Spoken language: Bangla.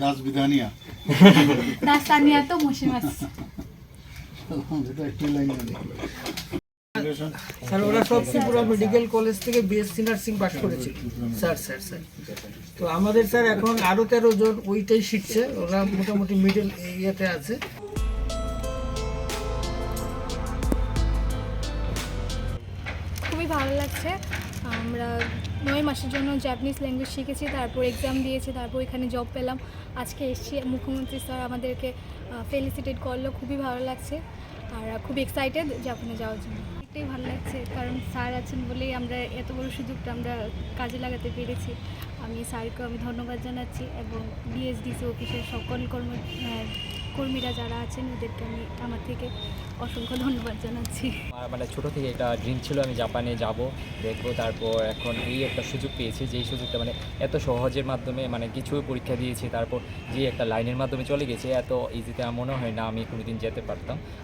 দাস বিধানিয়া দাস্তানিয়া তো মুসিমাস এটা স্যার ওরা সব ত্রিপুরা মেডিকেল কলেজ থেকে বিএসসি নার্সিং পাস করেছিল স্যার স্যার স্যার। তো আমাদের স্যার এখন আরও তেরো জন ওইটাই শিখছে। ওরা মোটামুটি মিডল এরিয়াতে আছে। খুবই ভালো লাগছে। আমরা নয় মাসের জন্য জাপানিজ ল্যাঙ্গুয়েজ শিখেছি, তারপর এক্সাম দিয়েছি, তারপর এখানে জব পেলাম। আজকে এসেছি মুখ্যমন্ত্রী স্যার আমাদেরকে ফেলিসিটেট করল, খুবই ভালো লাগছে। আর খুবই এক্সাইটেড জাপানে যাওয়ার জন্য। এটাই ভালো লাগছে, কারণ স্যার আছেন বলেই আমরা এত বড় সুযোগটা আমরা কাজে লাগাতে পেরেছি। আমি স্যারকে আমি ধন্যবাদ জানাচ্ছি এবং বিএসডিসি অফিসের সকল কর্ম কর্মীরা যারা আছেন, ওদেরকে আমি আমার থেকে অসংখ্য ধন্যবাদ জানাচ্ছি। মানে ছোটো থেকে একটা ড্রিম ছিল, আমি জাপানে যাব, দেখব তারপর এখন এই একটা সুযোগ পেয়েছি, যেই সুযোগটা মানে এত সহজের মাধ্যমে মানে কিছু পরীক্ষা দিয়েছি, তারপর যে একটা লাইনের মাধ্যমে চলে গেছে, এত ইজিতে মনে হয় না আমি কোনোদিন যেতে পারতাম।